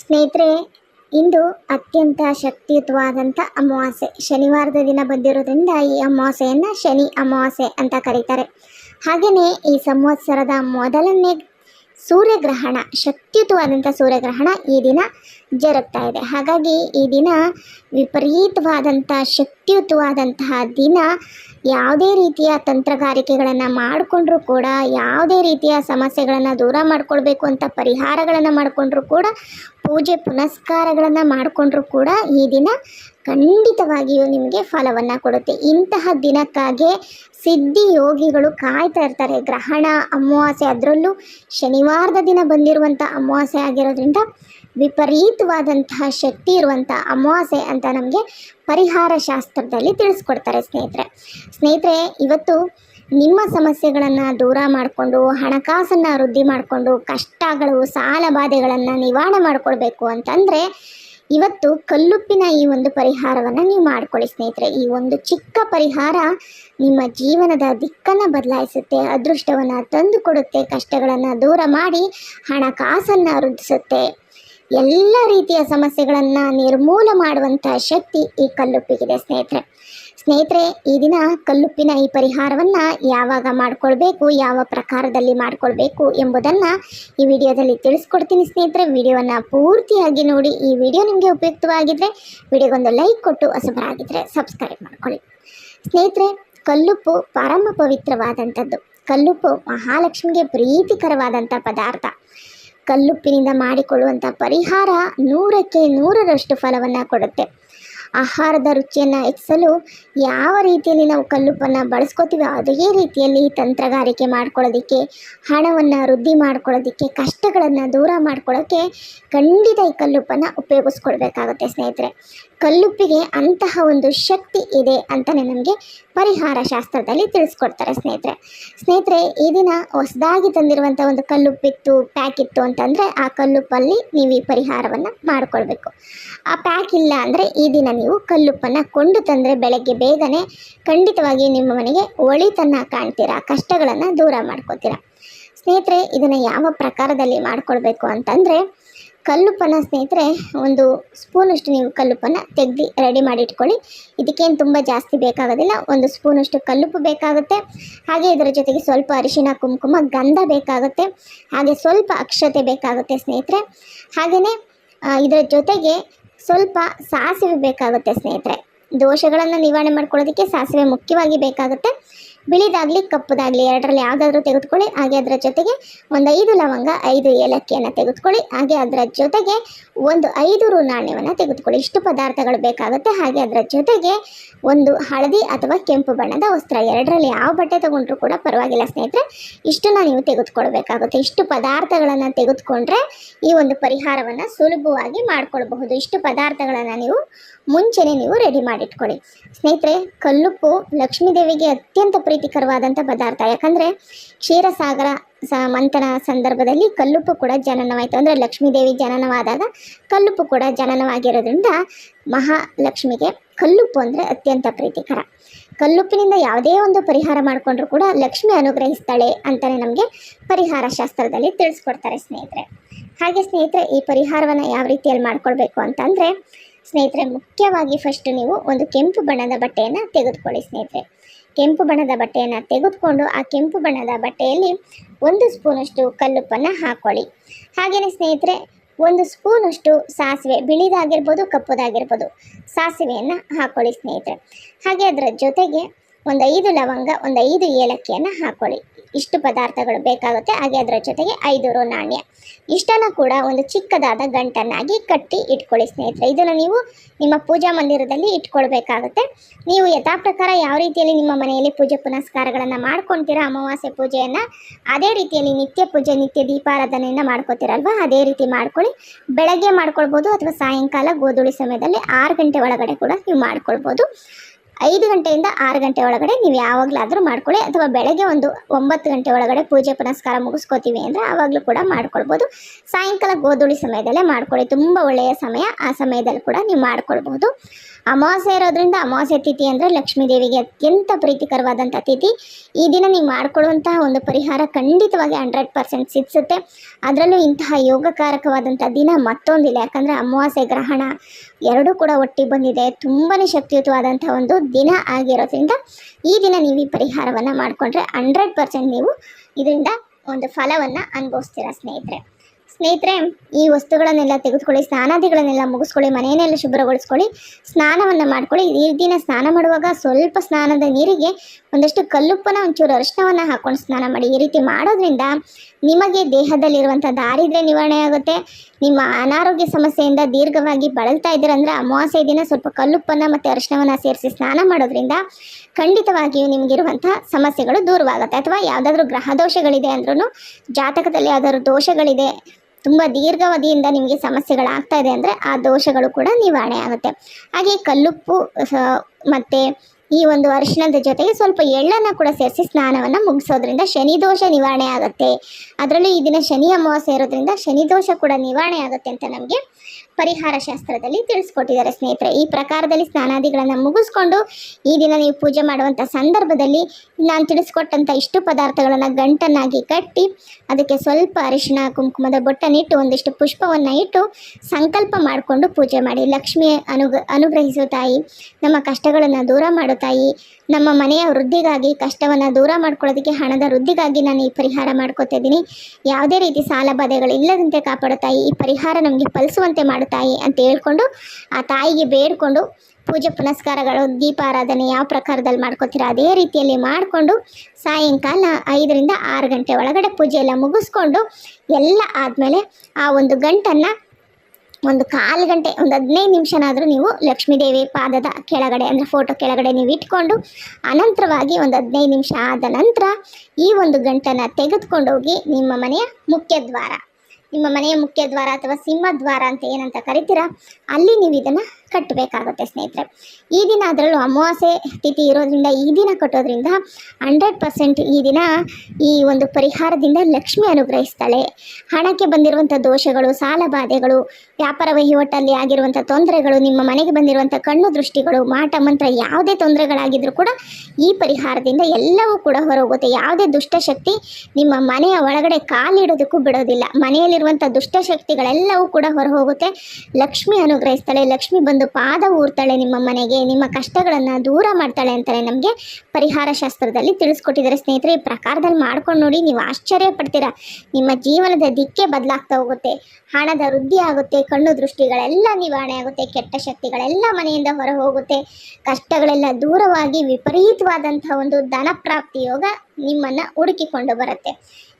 ಸ್ನೇಹಿತರೆ, ಇಂದು ಅತ್ಯಂತ ಶಕ್ತಿಯುತವಾದಂಥ ಅಮಾವಾಸ್ಯೆ. ಶನಿವಾರದ ದಿನ ಬಂದಿರೋದ್ರಿಂದ ಈ ಅಮಾವಾಸ್ಯೆಯನ್ನು ಶನಿ ಅಮಾವಾಸ್ಯೆ ಅಂತ ಕರೀತಾರೆ. ಹಾಗೆಯೇ ಈ ಸಂವತ್ಸರದ ಮೊದಲನೇ ಸೂರ್ಯಗ್ರಹಣ, ಶಕ್ತಿಯುತವಾದಂಥ ಸೂರ್ಯಗ್ರಹಣ ಈ ದಿನ ಜರುಗ್ತಾ ಇದೆ. ಹಾಗಾಗಿ ಈ ದಿನ ವಿಪರೀತವಾದಂಥ ಶಕ್ತಿಯುತವಾದಂತಹ ದಿನ ಯಾವುದೇ ರೀತಿಯ ತಂತ್ರಗಾರಿಕೆಗಳನ್ನು ಮಾಡಿಕೊಂಡ್ರೂ ಕೂಡ, ಯಾವುದೇ ರೀತಿಯ ಸಮಸ್ಯೆಗಳನ್ನು ದೂರ ಮಾಡಿಕೊಳ್ಬೇಕು ಅಂತ ಪರಿಹಾರಗಳನ್ನು ಮಾಡಿಕೊಂಡ್ರೂ ಕೂಡ ಪೂಜೆ ಪುನಸ್ಕಾರಗಳನ್ನು ಮಾಡಿಕೊಂಡ್ರೂ ಕೂಡ ಈ ದಿನ ಖಂಡಿತವಾಗಿಯೂ ನಿಮಗೆ ಫಲವನ್ನು ಕೊಡುತ್ತೆ. ಇಂತಹ ದಿನಕ್ಕಾಗಿ ಸಿದ್ಧಿ ಯೋಗಿಗಳು ಕಾಯ್ತಾ ಇರ್ತಾರೆ. ಗ್ರಹಣ, ಅಮಾವಾಸ್ಯೆ ಅದರಲ್ಲೂ ಶನಿವಾರದ ದಿನ ಬಂದಿರುವಂಥ ಅಮಾವಾಸ್ಯೆ ಆಗಿರೋದ್ರಿಂದ ವಿಪರೀತವಾದಂತಹ ಶಕ್ತಿ ಇರುವಂಥ ಅಮಾವಾಸ್ಯೆ ಅಂತ ನಮಗೆ ಪರಿಹಾರ ಶಾಸ್ತ್ರದಲ್ಲಿ ತಿಳಿಸ್ಕೊಡ್ತಾರೆ ಸ್ನೇಹಿತರೆ. ಸ್ನೇಹಿತರೆ, ಇವತ್ತು ನಿಮ್ಮ ಸಮಸ್ಯೆಗಳನ್ನು ದೂರ ಮಾಡಿಕೊಂಡು, ಹಣಕಾಸನ್ನು ವೃದ್ಧಿ ಮಾಡಿಕೊಂಡು, ಕಷ್ಟಗಳು, ಸಾಲ ಬಾಧೆಗಳನ್ನು ನಿವಾರಣೆ ಮಾಡಿಕೊಳ್ಬೇಕು ಅಂತಂದರೆ, ಇವತ್ತು ಕಲ್ಲುಪ್ಪಿನ ಈ ಒಂದು ಪರಿಹಾರವನ್ನು ನೀವು ಮಾಡ್ಕೊಳ್ಳಿ ಸ್ನೇಹಿತರೆ. ಈ ಒಂದು ಚಿಕ್ಕ ಪರಿಹಾರ ನಿಮ್ಮ ಜೀವನದ ದಿಕ್ಕನ್ನು ಬದಲಾಯಿಸುತ್ತೆ, ಅದೃಷ್ಟವನ್ನು ತಂದು ಕೊಡುತ್ತೆ ಕಷ್ಟಗಳನ್ನು ದೂರ ಮಾಡಿ ಹಣಕಾಸನ್ನು ವೃದ್ಧಿಸುತ್ತೆ. ಎಲ್ಲ ರೀತಿಯ ಸಮಸ್ಯೆಗಳನ್ನು ನಿರ್ಮೂಲ ಮಾಡುವಂಥ ಶಕ್ತಿ ಈ ಕಲ್ಲುಪ್ಪಿಗಿದೆ ಸ್ನೇಹಿತರೆ. ಸ್ನೇಹಿತರೆ, ಈ ದಿನ ಕಲ್ಲುಪ್ಪಿನ ಈ ಪರಿಹಾರವನ್ನು ಯಾವಾಗ ಮಾಡ್ಕೊಳ್ಬೇಕು, ಯಾವ ಪ್ರಕಾರದಲ್ಲಿ ಮಾಡ್ಕೊಳ್ಬೇಕು ಎಂಬುದನ್ನು ಈ ವಿಡಿಯೋದಲ್ಲಿ ತಿಳಿಸ್ಕೊಡ್ತೀನಿ ಸ್ನೇಹಿತರೆ. ವಿಡಿಯೋವನ್ನು ಪೂರ್ತಿಯಾಗಿ ನೋಡಿ, ಈ ವಿಡಿಯೋ ನಿಮಗೆ ಉಪಯುಕ್ತವಾಗಿದ್ದರೆ ವಿಡಿಯೋಗೊಂದು ಲೈಕ್ ಕೊಟ್ಟು ಹೊಸಬರಾಗಿದ್ದರೆ ಸಬ್ಸ್ಕ್ರೈಬ್ ಮಾಡ್ಕೊಳ್ಳಿ. ಸ್ನೇಹಿತರೆ, ಕಲ್ಲುಪ್ಪು ಪರಮ ಪವಿತ್ರವಾದಂಥದ್ದು. ಕಲ್ಲುಪ್ಪು ಮಹಾಲಕ್ಷ್ಮಿಗೆ ಪ್ರೀತಿಕರವಾದಂಥ ಪದಾರ್ಥ. ಕಲ್ಲುಪ್ಪಿನಿಂದ ಮಾಡಿಕೊಳ್ಳುವಂಥ ಪರಿಹಾರ ನೂರಕ್ಕೆ ನೂರರಷ್ಟು ಫಲವನ್ನು ಕೊಡುತ್ತೆ. ಆಹಾರದ ರುಚಿಯನ್ನು ಹೆಚ್ಚಿಸಲು ಯಾವ ರೀತಿಯಲ್ಲಿ ನಾವು ಕಲ್ಲುಪ್ಪನ್ನು ಬಳಸ್ಕೋತೀವಿ ಅದೇ ರೀತಿಯಲ್ಲಿ ತಂತ್ರಗಾರಿಕೆ ಮಾಡ್ಕೊಳ್ಳೋದಕ್ಕೆ, ಹಣವನ್ನು ವೃದ್ಧಿ ಮಾಡ್ಕೊಳ್ಳೋದಕ್ಕೆ, ಕಷ್ಟಗಳನ್ನು ದೂರ ಮಾಡ್ಕೊಳ್ಳೋಕ್ಕೆ ಖಂಡಿತ ಈ ಕಲ್ಲುಪ್ಪನ್ನು ಉಪಯೋಗಿಸ್ಕೊಳ್ಬೇಕಾಗುತ್ತೆ ಸ್ನೇಹಿತರೆ. ಕಲ್ಲುಪ್ಪಿಗೆ ಅಂತಹ ಒಂದು ಶಕ್ತಿ ಇದೆ ಅಂತಲೇ ನಮಗೆ ಪರಿಹಾರ ಶಾಸ್ತ್ರದಲ್ಲಿ ತಿಳಿಸ್ಕೊಡ್ತಾರೆ ಸ್ನೇಹಿತರೆ. ಸ್ನೇಹಿತರೆ, ಈ ದಿನ ಹೊಸದಾಗಿ ತಂದಿರುವಂಥ ಒಂದು ಕಲ್ಲುಪ್ಪಿತ್ತು ಪ್ಯಾಕ್ ಇತ್ತು ಅಂತಂದರೆ ಆ ಕಲ್ಲುಪ್ಪಲ್ಲಿ ನೀವು ಈ ಪರಿಹಾರವನ್ನು ಮಾಡಿಕೊಳ್ಬೇಕು. ಆ ಪ್ಯಾಕ್ ಇಲ್ಲ ಅಂದರೆ ಈ ದಿನ ನೀವು ಕಲ್ಲುಪ್ಪನ್ನು ಕೊಂಡು ತಂದರೆ ಬೆಳಗ್ಗೆ ಬೇಗನೆ ಖಂಡಿತವಾಗಿ ನಿಮ್ಮ ಮನೆಗೆ ಒಳಿತನ್ನು ಕಾಣ್ತೀರಾ, ಕಷ್ಟಗಳನ್ನು ದೂರ ಮಾಡ್ಕೋತೀರಾ. ಸ್ನೇಹಿತರೆ, ಇದನ್ನು ಯಾವ ಪ್ರಕಾರದಲ್ಲಿ ಮಾಡಿಕೊಳ್ಬೇಕು ಅಂತಂದರೆ ಕಲ್ಲುಪ್ಪನ ಸ್ನೇಹಿತರೆ, ಒಂದು ಸ್ಪೂನಷ್ಟು ನೀವು ಕಲ್ಲುಪ್ಪನ ತೆಗ್ದು ರೆಡಿ ಮಾಡಿ ಇಟ್ಕೊಳ್ಳಿ ಇದಕ್ಕೇನು ತುಂಬ ಜಾಸ್ತಿ ಬೇಕಾಗೋದಿಲ್ಲ, ಒಂದು ಸ್ಪೂನಷ್ಟು ಕಲ್ಲುಪ್ಪು ಬೇಕಾಗುತ್ತೆ. ಹಾಗೆ ಇದರ ಜೊತೆಗೆ ಸ್ವಲ್ಪ ಅರಿಶಿನ ಕುಂಕುಮ, ಗಂಧ ಬೇಕಾಗುತ್ತೆ. ಹಾಗೆ ಸ್ವಲ್ಪ ಅಕ್ಷತೆ ಬೇಕಾಗುತ್ತೆ ಸ್ನೇಹಿತರೆ. ಹಾಗೆಯೇ ಇದರ ಜೊತೆಗೆ ಸ್ವಲ್ಪ ಸಾಸಿವೆ ಬೇಕಾಗುತ್ತೆ ಸ್ನೇಹಿತರೆ. ದೋಷಗಳನ್ನು ನಿವಾರಣೆ ಮಾಡ್ಕೊಳ್ಳೋದಕ್ಕೆ ಸಾಸಿವೆ ಮುಖ್ಯವಾಗಿ ಬೇಕಾಗುತ್ತೆ. ಬಿಳಿದಾಗಲಿ, ಕಪ್ಪುದಾಗಲಿ, ಎರಡರಲ್ಲಿ ಯಾವುದಾದ್ರೂ ತೆಗೆದುಕೊಳ್ಳಿ. ಹಾಗೆ ಅದರ ಜೊತೆಗೆ ಒಂದು ಐದು ಲವಂಗ, ಐದು ಏಲಕ್ಕಿಯನ್ನು ತೆಗೆದುಕೊಳ್ಳಿ. ಹಾಗೆ ಅದರ ಜೊತೆಗೆ ಒಂದು ಐದು ರು ನಾಣ್ಯವನ್ನು ತೆಗೆದುಕೊಳ್ಳಿ. ಇಷ್ಟು ಪದಾರ್ಥಗಳು ಬೇಕಾಗುತ್ತೆ. ಹಾಗೆ ಅದರ ಜೊತೆಗೆ ಒಂದು ಹಳದಿ ಅಥವಾ ಕೆಂಪು ಬಣ್ಣದ ವಸ್ತ್ರ. ಎರಡರಲ್ಲಿ ಯಾವ ಬಟ್ಟೆ ತಗೊಂಡ್ರೂ ಕೂಡ ಪರವಾಗಿಲ್ಲ ಸ್ನೇಹಿತರೆ. ಇಷ್ಟನ್ನು ನೀವು ತೆಗೆದುಕೊಳ್ಬೇಕಾಗುತ್ತೆ. ಇಷ್ಟು ಪದಾರ್ಥಗಳನ್ನು ತೆಗೆದುಕೊಂಡ್ರೆ ಈ ಒಂದು ಪರಿಹಾರವನ್ನು ಸುಲಭವಾಗಿ ಮಾಡ್ಕೊಳ್ಬಹುದು. ಇಷ್ಟು ಪದಾರ್ಥಗಳನ್ನು ನೀವು ಮುಂಚೆನೇ ನೀವು ರೆಡಿ ಮಾಡಿಟ್ಕೊಳ್ಳಿ. ಸ್ನೇಹಿತರೆ, ಕಲ್ಲುಪ್ಪು ಲಕ್ಷ್ಮೀದೇವಿಗೆ ಅತ್ಯಂತ ಪ್ರೀತಿಕರವಾದಂಥ ಪದಾರ್ಥ. ಯಾಕಂದರೆ ಕ್ಷೀರಸಾಗರ ಸ ಮಂಥನ ಸಂದರ್ಭದಲ್ಲಿ ಕಲ್ಲುಪ್ಪು ಕೂಡ ಜನನವಾಯಿತು. ಅಂದರೆ ಲಕ್ಷ್ಮೀದೇವಿ ಜನನವಾದಾಗ ಕಲ್ಲುಪ್ಪು ಕೂಡ ಜನನವಾಗಿರೋದ್ರಿಂದ ಮಹಾಲಕ್ಷ್ಮಿಗೆ ಕಲ್ಲುಪ್ಪು ಅಂದರೆ ಅತ್ಯಂತ ಪ್ರೀತಿಕರ. ಕಲ್ಲುಪ್ಪಿನಿಂದ ಯಾವುದೇ ಒಂದು ಪರಿಹಾರ ಮಾಡಿಕೊಂಡ್ರು ಕೂಡ ಲಕ್ಷ್ಮಿ ಅನುಗ್ರಹಿಸ್ತಾಳೆ ಅಂತಲೇ ನಮಗೆ ಪರಿಹಾರ ಶಾಸ್ತ್ರದಲ್ಲಿ ತಿಳಿಸ್ಕೊಡ್ತಾರೆ ಸ್ನೇಹಿತರೆ. ಹಾಗೆ ಸ್ನೇಹಿತರೆ, ಈ ಪರಿಹಾರವನ್ನು ಯಾವ ರೀತಿಯಲ್ಲಿ ಮಾಡ್ಕೊಳ್ಬೇಕು ಅಂತಂದರೆ, ಸ್ನೇಹಿತರೆ, ಮುಖ್ಯವಾಗಿ ಫಸ್ಟ್ ನೀವು ಒಂದು ಕೆಂಪು ಬಣ್ಣದ ಬಟ್ಟೆಯನ್ನು ತೆಗೆದುಕೊಳ್ಳಿ ಸ್ನೇಹಿತರೆ. ಕೆಂಪು ಬಣ್ಣದ ಬಟ್ಟೆಯನ್ನು ತೆಗೆದುಕೊಂಡು ಆ ಕೆಂಪು ಬಣ್ಣದ ಬಟ್ಟೆಯಲ್ಲಿ ಒಂದು ಸ್ಪೂನಷ್ಟು ಕಲ್ಲುಪ್ಪನ್ನು ಹಾಕ್ಕೊಳ್ಳಿ ಹಾಗೆಯೇ ಸ್ನೇಹಿತರೆ, ಒಂದು ಸ್ಪೂನಷ್ಟು ಸಾಸಿವೆ, ಬಿಳಿದಾಗಿರ್ಬೋದು ಕಪ್ಪುದಾಗಿರ್ಬೋದು, ಸಾಸಿವೆಯನ್ನು ಹಾಕ್ಕೊಳ್ಳಿ ಸ್ನೇಹಿತರೆ. ಹಾಗೆ ಅದರ ಜೊತೆಗೆ ಒಂದು ಐದು ಲವಂಗ ಒಂದು ಐದು ಏಲಕ್ಕಿಯನ್ನು ಹಾಕ್ಕೊಳ್ಳಿ ಇಷ್ಟು ಪದಾರ್ಥಗಳು ಬೇಕಾಗುತ್ತೆ. ಹಾಗೆ ಅದರ ಜೊತೆಗೆ ಐದೂರು ನಾಣ್ಯ. ಇಷ್ಟನ್ನು ಕೂಡ ಒಂದು ಚಿಕ್ಕದಾದ ಗಂಟನ್ನಾಗಿ ಕಟ್ಟಿ ಇಟ್ಕೊಳ್ಳಿ ಸ್ನೇಹಿತರೆ. ಇದನ್ನು ನೀವು ನಿಮ್ಮ ಪೂಜಾ ಮಂದಿರದಲ್ಲಿ ಇಟ್ಕೊಳ್ಬೇಕಾಗುತ್ತೆ. ನೀವು ಯಥಾ ಪ್ರಕಾರ ಯಾವ ರೀತಿಯಲ್ಲಿ ನಿಮ್ಮ ಮನೆಯಲ್ಲಿ ಪೂಜೆ ಪುನಸ್ಕಾರಗಳನ್ನು ಮಾಡ್ಕೊತೀರಾ, ಅಮಾವಾಸ್ಯೆ ಪೂಜೆಯನ್ನು, ಅದೇ ರೀತಿಯಲ್ಲಿ ನಿತ್ಯ ಪೂಜೆ, ನಿತ್ಯ ದೀಪಾರಾಧನೆಯನ್ನು ಮಾಡ್ಕೋತೀರಲ್ವ? ಅದೇ ರೀತಿ ಮಾಡ್ಕೊಳ್ಳಿ. ಬೆಳಗ್ಗೆ ಮಾಡ್ಕೊಳ್ಬೋದು ಅಥವಾ ಸಾಯಂಕಾಲ ಗೋಧೂಳಿ ಸಮಯದಲ್ಲಿ ಆರು ಗಂಟೆ ಒಳಗಡೆ ಕೂಡ ನೀವು ಮಾಡ್ಕೊಳ್ಬೋದು. ಐದು ಗಂಟೆಯಿಂದ ಆರು ಗಂಟೆ ಒಳಗಡೆ ನೀವು ಯಾವಾಗಲಾದರೂ ಮಾಡ್ಕೊಳ್ಳಿ. ಅಥವಾ ಬೆಳಗ್ಗೆ ಒಂದು ಒಂಬತ್ತು ಗಂಟೆ ಒಳಗಡೆ ಪೂಜೆ ಪುನಸ್ಕಾರ ಮುಗಿಸ್ಕೋತೀವಿ ಅಂದರೆ ಆವಾಗಲೂ ಕೂಡ ಮಾಡ್ಕೊಳ್ಬೋದು. ಸಾಯಂಕಾಲ ಗೋಧೂಳಿ ಸಮಯದಲ್ಲೇ ಮಾಡ್ಕೊಳ್ಳಿ. ತುಂಬ ಒಳ್ಳೆಯ ಸಮಯ. ಆ ಸಮಯದಲ್ಲಿ ಕೂಡ ನೀವು ಮಾಡ್ಕೊಳ್ಬೋದು. ಅಮಾವಾಸ್ಯೆ ಇರೋದ್ರಿಂದ ಅಮಾವಾಸ್ಯೆ ತಿಥಿ ಅಂದರೆ ಲಕ್ಷ್ಮೀ ದೇವಿಗೆ ಅತ್ಯಂತ ಪ್ರೀತಿಕರವಾದಂಥ ತಿಥಿ. ಈ ದಿನ ನೀವು ಮಾಡ್ಕೊಳ್ಳುವಂತಹ ಒಂದು ಪರಿಹಾರ ಖಂಡಿತವಾಗಿ ಹಂಡ್ರೆಡ್ ಪರ್ಸೆಂಟ್ ಸಿಗ್ಸುತ್ತೆ. ಅದರಲ್ಲೂ ಇಂತಹ ಯೋಗಕಾರಕವಾದಂಥ ದಿನ ಮತ್ತೊಂದಿಲ್ಲ. ಯಾಕಂದರೆ ಅಮಾವಾಸ್ಯೆ ಗ್ರಹಣ ಎರಡೂ ಕೂಡ ಒಟ್ಟಿಗೆ ಬಂದಿದೆ. ತುಂಬಾ ಶಕ್ತಿಯುತವಾದಂಥ ಒಂದು ದಿನ ಆಗಿರೋದ್ರಿಂದ ಈ ದಿನ ನೀವು ಈ ಪರಿಹಾರವನ್ನು ಮಾಡಿಕೊಂಡ್ರೆ ಹಂಡ್ರೆಡ್ ಪರ್ಸೆಂಟ್ ನೀವು ಇದರಿಂದ ಒಂದು ಫಲವನ್ನು ಅನುಭವಿಸ್ತೀರ ಸ್ನೇಹಿತರೆ. ಸ್ನೇಹಿತರೆ, ಈ ವಸ್ತುಗಳನ್ನೆಲ್ಲ ತೆಗೆದುಕೊಳ್ಳಿ, ಸ್ನಾನಾದಿಗಳನ್ನೆಲ್ಲ ಮುಗಿಸ್ಕೊಳ್ಳಿ, ಮನೆಯನ್ನೆಲ್ಲ ಶುಭ್ರಗೊಳಿಸ್ಕೊಳ್ಳಿ, ಸ್ನಾನವನ್ನು ಮಾಡ್ಕೊಳ್ಳಿ. ಈ ದಿನ ಸ್ನಾನ ಮಾಡುವಾಗ ಸ್ವಲ್ಪ ಸ್ನಾನದ ನೀರಿಗೆ ಒಂದಷ್ಟು ಕಲ್ಲುಪ್ಪನ ಒಂಚೂರು ಅರಿಶಿನವನ್ನು ಹಾಕೊಂಡು ಸ್ನಾನ ಮಾಡಿ ಈ ರೀತಿ ಮಾಡೋದ್ರಿಂದ ನಿಮಗೆ ದೇಹದಲ್ಲಿರುವಂಥ ದಾರಿದ್ರ್ಯ ನಿವಾರಣೆ ಆಗುತ್ತೆ. ನಿಮ್ಮ ಅನಾರೋಗ್ಯ ಸಮಸ್ಯೆಯಿಂದ ದೀರ್ಘವಾಗಿ ಬಳಲ್ತಾ ಇದ್ದೀರಂದ್ರೆ ಅಮಾವಾಸ್ಯ ದಿನ ಸ್ವಲ್ಪ ಕಲ್ಲುಪ್ಪನ್ನು ಮತ್ತು ಅರಿಶಿನವನ್ನು ಸೇರಿಸಿ ಸ್ನಾನ ಮಾಡೋದ್ರಿಂದ ಖಂಡಿತವಾಗಿಯೂ ನಿಮಗಿರುವಂಥ ಸಮಸ್ಯೆಗಳು ದೂರವಾಗುತ್ತೆ. ಅಥವಾ ಯಾವುದಾದ್ರೂ ಗ್ರಹ ದೋಷಗಳಿದೆ ಅಂದ್ರೂ ಜಾತಕದಲ್ಲಿ ಯಾವ್ದಾದ್ರು ದೋಷಗಳಿದೆ, ತುಂಬ ದೀರ್ಘಾವಧಿಯಿಂದ ನಿಮಗೆ ಸಮಸ್ಯೆಗಳಾಗ್ತಾ ಇದೆ ಅಂದರೆ ಆ ದೋಷಗಳು ಕೂಡ ನಿವಾರಣೆ ಆಗುತ್ತೆ. ಹಾಗೆ ಕಲ್ಲುಪ್ಪು ಮತ್ತು ಮತ್ತೆ ಈ ಒಂದು ಅರಿಶಿಣದ ಜೊತೆಗೆ ಸ್ವಲ್ಪ ಎಳ್ಳನ್ನ ಕೂಡ ಸೇರಿಸಿ ಸ್ನಾನವನ್ನು ಮುಗಿಸೋದ್ರಿಂದ ಶನಿ ದೋಷ ನಿವಾರಣೆ ಆಗುತ್ತೆ. ಅದರಲ್ಲೂ ಈ ದಿನ ಶನಿ ಅಮಾವಾಸ್ಯೆ ಇರೋದ್ರಿಂದ ಶನಿ ದೋಷ ಕೂಡ ನಿವಾರಣೆ ಆಗುತ್ತೆ ಅಂತ ನಮಗೆ ಪರಿಹಾರ ಶಾಸ್ತ್ರದಲ್ಲಿ ತಿಳಿಸ್ಕೊಟ್ಟಿದ್ದಾರೆ ಸ್ನೇಹಿತರೆ. ಈ ಪ್ರಕಾರದಲ್ಲಿ ಸ್ನಾನಾದಿಗಳನ್ನ ಮುಗಿಸ್ಕೊಂಡು ಈ ದಿನ ನೀವು ಪೂಜೆ ಮಾಡುವಂಥ ಸಂದರ್ಭದಲ್ಲಿ ನಾನು ತಿಳಿಸ್ಕೊಟ್ಟಂಥ ಇಷ್ಟು ಪದಾರ್ಥಗಳನ್ನು ಗಂಟನ್ನಾಗಿ ಕಟ್ಟಿ ಅದಕ್ಕೆ ಸ್ವಲ್ಪ ಅರಿಶಿಣ ಕುಂಕುಮದ ಬೊಟ್ಟನ್ನಿಟ್ಟು ಒಂದಿಷ್ಟು ಪುಷ್ಪವನ್ನು ಇಟ್ಟು ಸಂಕಲ್ಪ ಮಾಡಿಕೊಂಡು ಪೂಜೆ ಮಾಡಿ. ಲಕ್ಷ್ಮಿ ಅನುಗ, ಅನುಗ್ರಹಿಸೋ ತಾಯಿ. ನಮ್ಮ ಕಷ್ಟಗಳನ್ನು ದೂರ ಮಾಡೋ ತಾಯಿ, ನಮ್ಮ ಮನೆಯ ವೃದ್ಧಿಗಾಗಿ, ಕಷ್ಟವನ್ನು ದೂರ ಮಾಡ್ಕೊಳ್ಳೋದಕ್ಕೆ, ಹಣದ ವೃದ್ಧಿಗಾಗಿ ನಾನು ಈ ಪರಿಹಾರ ಮಾಡ್ಕೋತಾ ಇದ್ದೀನಿ. ಯಾವುದೇ ರೀತಿ ಸಾಲ ಬಾಧೆಗಳು ಇಲ್ಲದಂತೆ ಕಾಪಾಡೋ ತಾಯಿ, ಈ ಪರಿಹಾರ ನಮಗೆ ಫಲಿಸುವಂತೆ ಮಾಡು ತಾಯಿ ಅಂತ ಹೇಳ್ಕೊಂಡು, ಆ ತಾಯಿಗೆ ಬೇಡಿಕೊಂಡು, ಪೂಜೆ ಪುನಸ್ಕಾರಗಳು, ದೀಪಾರಾಧನೆ ಯಾವ ಪ್ರಕಾರದಲ್ಲಿ ಮಾಡ್ಕೋತೀರ ಅದೇ ರೀತಿಯಲ್ಲಿ ಮಾಡಿಕೊಂಡು, ಸಾಯಂಕಾಲ ಐದರಿಂದ ಆರು ಗಂಟೆ ಒಳಗಡೆ ಪೂಜೆ ಎಲ್ಲ ಮುಗಿಸ್ಕೊಂಡು, ಎಲ್ಲ ಆದಮೇಲೆ ಆ ಒಂದು ಗಂಟನ್ನು ಒಂದು ಕಾಲು ಗಂಟೆ, ಒಂದು ಹದಿನೈದು ನಿಮಿಷನಾದರೂ ನೀವು ಲಕ್ಷ್ಮೀದೇವಿ ಪಾದದ ಕೆಳಗಡೆ, ಅಂದರೆ ಫೋಟೋ ಕೆಳಗಡೆ ನೀವು ಇಟ್ಕೊಂಡು, ಅನಂತರವಾಗಿ ಒಂದು ಹದಿನೈದು ನಿಮಿಷ ಆದ ನಂತರ ಈ ಒಂದು ಗಂಟನ್ನು ತೆಗೆದುಕೊಂಡೋಗಿ ನಿಮ್ಮ ಮನೆಯ ಮುಖ್ಯ ದ್ವಾರ. ನಿಮ್ಮ ಮನೆಯ ಮುಖ್ಯ ದ್ವಾರ ಅಥವಾ ಸಿಂಹದ್ವಾರ ಅಂತ ಏನಂತ ಕರಿತೀರಾ, ಅಲ್ಲಿ ನೀವು ಇದನ್ನು ಕಟ್ಟಬೇಕಾಗುತ್ತೆ ಸ್ನೇಹಿತರೆ. ಈ ದಿನ ಅದರಲ್ಲೂ ಅಮಾವಾಸ್ಯೆ ತಿಥಿ ಇರೋದ್ರಿಂದ, ಈ ದಿನ ಕಟ್ಟೋದ್ರಿಂದ ಹಂಡ್ರೆಡ್ ಪರ್ಸೆಂಟ್ ಈ ದಿನ ಈ ಒಂದು ಪರಿಹಾರದಿಂದ ಲಕ್ಷ್ಮಿ ಅನುಗ್ರಹಿಸ್ತಾಳೆ. ಹಣಕ್ಕೆ ಬಂದಿರುವಂಥ ದೋಷಗಳು, ಸಾಲ ಬಾಧೆಗಳು, ವ್ಯಾಪಾರ ವಹಿವಾಟಲ್ಲಿ ಆಗಿರುವಂಥ ತೊಂದರೆಗಳು, ನಿಮ್ಮ ಮನೆಗೆ ಬಂದಿರುವಂಥ ಕಣ್ಣು ದೃಷ್ಟಿಗಳು, ಮಾಟ, ಮಂತ್ರ ಯಾವುದೇ ತೊಂದರೆಗಳಾಗಿದ್ರೂ ಕೂಡ ಈ ಪರಿಹಾರದಿಂದ ಎಲ್ಲವೂ ಕೂಡ ಹೊರಹೋಗುತ್ತೆ. ಯಾವುದೇ ದುಷ್ಟಶಕ್ತಿ ನಿಮ್ಮ ಮನೆಯ ಒಳಗಡೆ ಕಾಲಿಡೋದಕ್ಕೂ ಬಿಡೋದಿಲ್ಲ. ಮನೆಯಲ್ಲಿರುವಂಥ ದುಷ್ಟಶಕ್ತಿಗಳೆಲ್ಲವೂ ಕೂಡ ಹೊರಹೋಗುತ್ತೆ. ಲಕ್ಷ್ಮಿ ಅನುಗ್ರಹಿಸ್ತಾಳೆ. ಲಕ್ಷ್ಮಿ ಬಂದು ಪಾದ ಊರ್ತಾಳೆ ನಿಮ್ಮ ಮನೆಗೆ, ನಿಮ್ಮ ಕಷ್ಟಗಳನ್ನು ದೂರ ಮಾಡ್ತಾಳೆ ಅಂತಾನೆ ನಮಗೆ ಪರಿಹಾರ ಶಾಸ್ತ್ರದಲ್ಲಿ ತಿಳಿಸ್ಕೊಟ್ಟಿದ್ದಾರೆ. ಸ್ನೇಹಿತರೆ, ಈ ಪ್ರಕಾರದಲ್ಲಿ ಮಾಡ್ಕೊಂಡು ನೋಡಿ, ನೀವು ಆಶ್ಚರ್ಯ ಪಡ್ತೀರಾ? ನಿಮ್ಮ ಜೀವನದ ದಿಕ್ಕೆ ಬದಲಾಗ್ತಾ ಹೋಗುತ್ತೆ. ಹಣದ ವೃದ್ಧಿ ಆಗುತ್ತೆ, ಕಣ್ಣು ದೃಷ್ಟಿಗಳೆಲ್ಲ ನಿವಾರಣೆ ಆಗುತ್ತೆ, ಕೆಟ್ಟ ಶಕ್ತಿಗಳೆಲ್ಲ ಮನೆಯಿಂದ ಹೊರ ಹೋಗುತ್ತೆ. ಕಷ್ಟಗಳೆಲ್ಲ ದೂರವಾಗಿ ವಿಪರೀತವಾದಂಥ ಒಂದು ಧನ ಪ್ರಾಪ್ತಿ ಯೋಗ ನಿಮ್ಮನ್ನು ಹುಡುಕಿಕೊಂಡು ಬರುತ್ತೆ.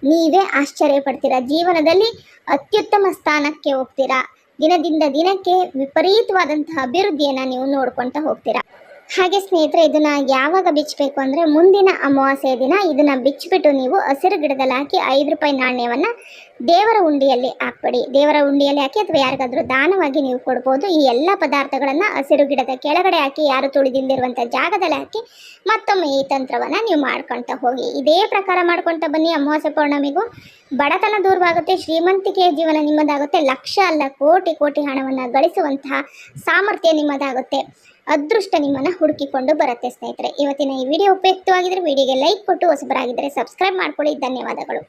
ನೀವೇ ಆಶ್ಚರ್ಯ ಪಡ್ತೀರಾ? ಜೀವನದಲ್ಲಿ ಅತ್ಯುತ್ತಮ ಸ್ಥಾನಕ್ಕೆ ಹೋಗ್ತೀರಾ? ದಿನದಿಂದ ದಿನಕ್ಕೆ ವಿಪರೀತವಾದಂತಹ ಅಭಿವೃದ್ಧಿಯನ್ನು ನೀವು ನೋಡ್ಕೊಳ್ತಾ ಹೋಗ್ತೀರಾ. ಹಾಗೆ ಸ್ನೇಹಿತರೆ, ಇದನ್ನ ಯಾವಾಗ ಬಿಚ್ಚಬೇಕು ಅಂದರೆ ಮುಂದಿನ ಅಮಾವಾಸ್ಯೆ ದಿನ ಇದನ್ನ ಬಿಚ್ಚಿಬಿಟ್ಟು ನೀವು ಹಸಿರು ಗಿಡದಲ್ಲಿ ಹಾಕಿ ಐದು ರೂಪಾಯಿ ನಾಣ್ಯವನ್ನ ದೇವರ ಉಂಡಿಯಲ್ಲಿ ಹಾಕ್ಬಿಡಿ. ದೇವರ ಉಂಡಿಯಲ್ಲಿ ಹಾಕಿ ಅಥವಾ ಯಾರಿಗಾದ್ರೂ ದಾನವಾಗಿ ನೀವು ಕೊಡ್ಬೋದು. ಈ ಎಲ್ಲ ಪದಾರ್ಥಗಳನ್ನು ಹಸಿರು ಗಿಡದ ಕೆಳಗಡೆ ಹಾಕಿ, ಯಾರು ತುಳಿದಿಲ್ದಿರುವಂಥ ಜಾಗದಲ್ಲಿ ಹಾಕಿ ಮತ್ತೊಮ್ಮೆ ಈ ತಂತ್ರವನ್ನು ನೀವು ಮಾಡ್ಕೊಳ್ತಾ ಹೋಗಿ. ಇದೇ ಪ್ರಕಾರ ಮಾಡ್ಕೊಳ್ತಾ ಬನ್ನಿ ಅಮಾವಾಸ್ಯೆ ಪೌರ್ಣಮಿಗೂ. ಬಡತನ ದೂರವಾಗುತ್ತೆ, ಶ್ರೀಮಂತಿಕೆಯ ಜೀವನ ನಿಮ್ಮದಾಗುತ್ತೆ, ಲಕ್ಷ ಅಲ್ಲ, ಕೋಟಿ ಕೋಟಿ ಹಣವನ್ನು ಗಳಿಸುವಂತಹ ಸಾಮರ್ಥ್ಯ ನಿಮ್ಮದಾಗುತ್ತೆ. ಅದೃಷ್ಟ ನಿಮ್ಮನ್ನು ಹುಡುಕಿಕೊಂಡು ಬರುತ್ತೆ ಸ್ನೇಹಿತರೆ. ಇವತ್ತಿನ ಈ ವಿಡಿಯೋ ಉಪಯುಕ್ತವಾಗಿದ್ದರೆ ವಿಡಿಯೋಗೆ ಲೈಕ್ ಕೊಟ್ಟು ಹೊಸಬರಾಗಿದ್ದರೆ ಸಬ್ಸ್ಕ್ರೈಬ್ ಮಾಡ್ಕೊಳ್ಳಿ. ಧನ್ಯವಾದಗಳು.